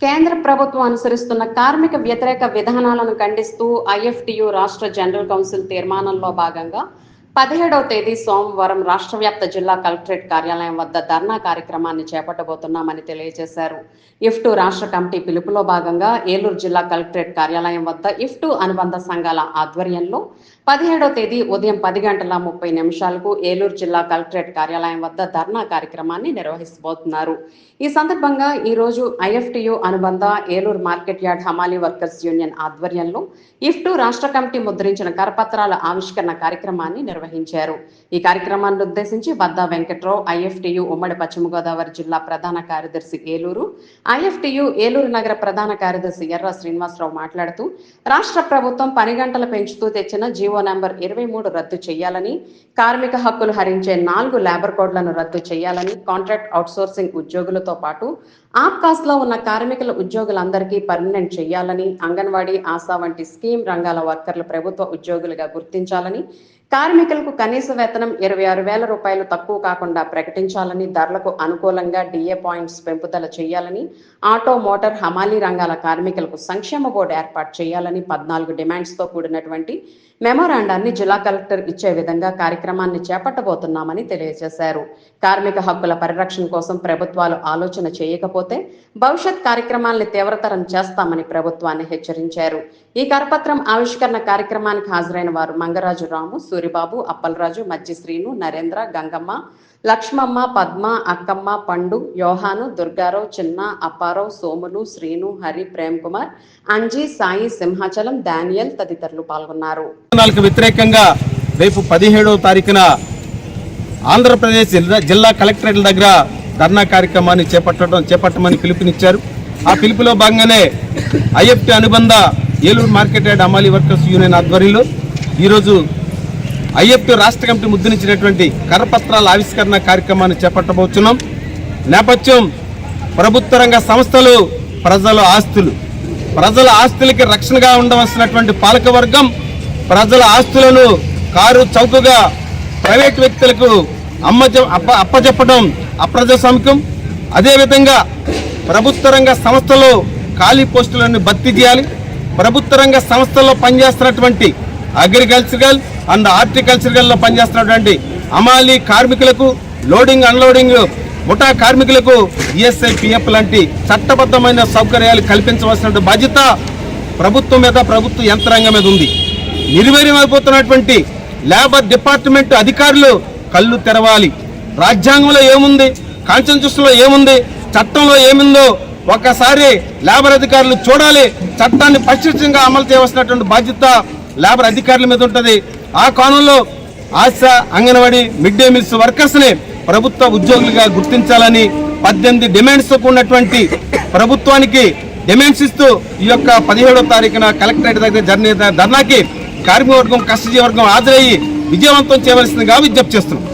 కేంద్ర ప్రభుత్వం అనుసరిస్తున్న కార్మిక వ్యతిరేక విధానాలను ఖండిస్తూ ఐఎఫ్టియు రాష్ట్ర జనరల్ కౌన్సిల్ తీర్మానంలో భాగంగా పదిహేడవ తేదీ సోమవారం రాష్ట్ర వ్యాప్త జిల్లా కలెక్టరేట్ కార్యాలయం వద్ద ధర్నా కార్యక్రమాన్ని చేపట్టబోతున్నామని తెలియజేశారు. ఇఫ్టు రాష్ట్ర కమిటీ పిలుపులో భాగంగా ఏలూరు జిల్లా కలెక్టరేట్ కార్యాలయం వద్ద ఇఫ్టు అనుబంధ సంఘాల ఆధ్వర్యంలో పదిహేడవ తేదీ ఉదయం పది గంటల ముప్పై నిమిషాలకు ఏలూరు జిల్లా కలెక్టరేట్ కార్యాలయం వద్ద ధర్నా కార్యక్రమాన్ని నిర్వహిస్తబోతున్నారు ఈ సందర్భంగా ఈ రోజు ఐఎఫ్టియు అనుబంధ ఏలూరు మార్కెట్ యార్డ్ హమాలీ వర్కర్స్ యూనియన్ ఆధ్వర్యంలో ఇఫ్టు రాష్ట్ర కమిటీ ముద్రించిన కరపత్రాల ఆవిష్కరణ కార్యక్రమాన్ని నిర్వహించారు ఈ కార్యక్రమాన్ని ఉద్దేశించి వద్ద వెంకట్రావు ఐఎఫ్టియు ఉమ్మడి పశ్చిమ గోదావరి జిల్లా ప్రధాన కార్యదర్శి ఏలూరు ఐఎఫ్టియు ఏలూరు నగర ప్రధాన కార్యదర్శి ఎర్ర శ్రీనివాసరావు మాట్లాడుతూ రాష్ట్ర ప్రభుత్వం పని గంటలు పెంచుతూ తెచ్చిన జీవో నంబర్ ఇరవై మూడు రద్దు చేయాలని కార్మిక హక్కులు హరించే నాలుగు లేబర్ కోడ్లను రద్దు చేయాలని కాంట్రాక్ట్ అవుట్సోర్సింగ్ ఉద్యోగులతో పాటు ఆప్కాస్లో ఉన్న కార్మికుల ఉద్యోగులందరికీ పర్మనెంట్ చేయాలని అంగన్వాడీ ఆశా వంటి స్కీమ్ రంగాల వర్కర్లు ప్రభుత్వ ఉద్యోగులుగా గుర్తించాలని కార్మికులకు కనీస వేతనం ఇరవై ఆరు వేల రూపాయలు తక్కువ కాకుండా ప్రకటించాలని ధరలకు అనుకూలంగా డిఏ పాయింట్స్ పెంపుదల చేయాలని ఆటో మోటార్ హమాలీ రంగాల కార్మికులకు సంక్షేమ బోర్డు ఏర్పాటు చేయాలని పద్నాలుగు డిమాండ్స్తో కూడినటువంటి మెమోరాండాన్ని జిల్లా కలెక్టర్ ఇచ్చే విధంగా కార్యక్రమాన్ని చేపట్టబోతున్నామని తెలియజేశారు. కార్మిక హక్కుల పరిరక్షణ కోసం ప్రభుత్వాలు ఆలోచన చేయకపోతే భవిష్యత్ కార్యక్రమాల్ని తీవ్రతరం చేస్తామని ప్రభుత్వాన్ని హెచ్చరించారు. ఈ కరపత్రం ఆవిష్కరణ కార్యక్రమానికి హాజరైన వారు మంగరాజు రాము సూరిబాబు అప్పలరాజు మజ్జి శ్రీను నరేంద్ర గంగమ్మ లక్ష్మమ్మ పద్మ అక్కమ్మ పండు యోహాను దుర్గారావు చిన్న అప్పారావు సోములు శ్రీను హరి ప్రేమ్ కుమార్ అంజీ సాయి సింహాచలం డానియల్ తదితరులు పాల్గొన్నారు. వ్యతిరేకంగా రేపు పదిహేడవ తారీఖున ఆంధ్రప్రదేశ్ జిల్లా జిల్లా కలెక్టరేట్ల దగ్గర ధర్నా కార్యక్రమాన్ని చేపట్టడం చేపట్టమని పిలుపునిచ్చారు. ఆ పిలుపులో భాగంగానే ఐఎఫ్టీ అనుబంధ ఏలూరు మార్కెట్ యార్డ్ అమాలి వర్కర్స్ యూనియన్ ఆధ్వర్యంలో ఈరోజు ఐఎఫ్టి రాష్ట్ర కమిటీ ముద్రించినటువంటి కరపత్రాల ఆవిష్కరణ కార్యక్రమాన్ని చేపట్టబోతున్నాం నేపథ్యం ప్రభుత్వ రంగ సంస్థలు ప్రజల ఆస్తులు. ప్రజల ఆస్తులకి రక్షణగా ఉండవలసినటువంటి పాలకవర్గం ప్రజల ఆస్తులను కారు చౌకగా ప్రైవేట్ వ్యక్తులకు అమ్మ అప్ప అప్పచెప్పడం అప్రజాస్వామికం. అదేవిధంగా ప్రభుత్వ రంగ సంస్థలో ఖాళీ పోస్టులను భర్తీ చేయాలి. ప్రభుత్వ రంగ సంస్థల్లో పనిచేస్తున్నటువంటి అగ్రికల్చరల్ అండ్ హార్టికల్చరల్లో పనిచేస్తున్నటువంటి అమాలి కార్మికులకు లోడింగ్ అన్లోడింగ్ ముఠా కార్మికులకు ఈఎస్ఐ పిఎఫ్ లాంటి చట్టబద్ధమైన సౌకర్యాలు కల్పించవలసిన బాధ్యత ప్రభుత్వం మీద ప్రభుత్వ యంత్రాంగం మీద ఉంది. నిర్వీర్యమైపోతున్నటువంటి లేబర్ డిపార్ట్మెంట్ అధికారులు కళ్ళు తెరవాలి. రాజ్యాంగంలో ఏముంది? కాన్స్టిట్యూషన్లో ఏముంది? చట్టంలో ఏముందో ఒక్కసారి లేబర్ అధికారులు చూడాలి. చట్టాన్ని పరిశుభ్రంగా అమలు చేయవలసినటువంటి బాధ్యత లేబర్ అధికారుల మీద ఉంటుంది. ఆ కోణంలో Asha Anganwadi mid day meals వర్కర్స్ని ప్రభుత్వ ఉద్యోగులుగా గుర్తించాలని పద్దెనిమిది డిమాండ్స్ ఉన్నటువంటి ప్రభుత్వానికి డిమాండ్స్ ఇస్తూ ఈ యొక్క పదిహేడో తారీఖున కలెక్టరేట్ దగ్గర జర్నీ ధర్నాకి కార్మిక వర్గం కష్టజీవి వర్గం హాజరయ్యి విజయవంతం చేయవలసిందిగా విజ్ఞప్తి చేస్తున్నాం.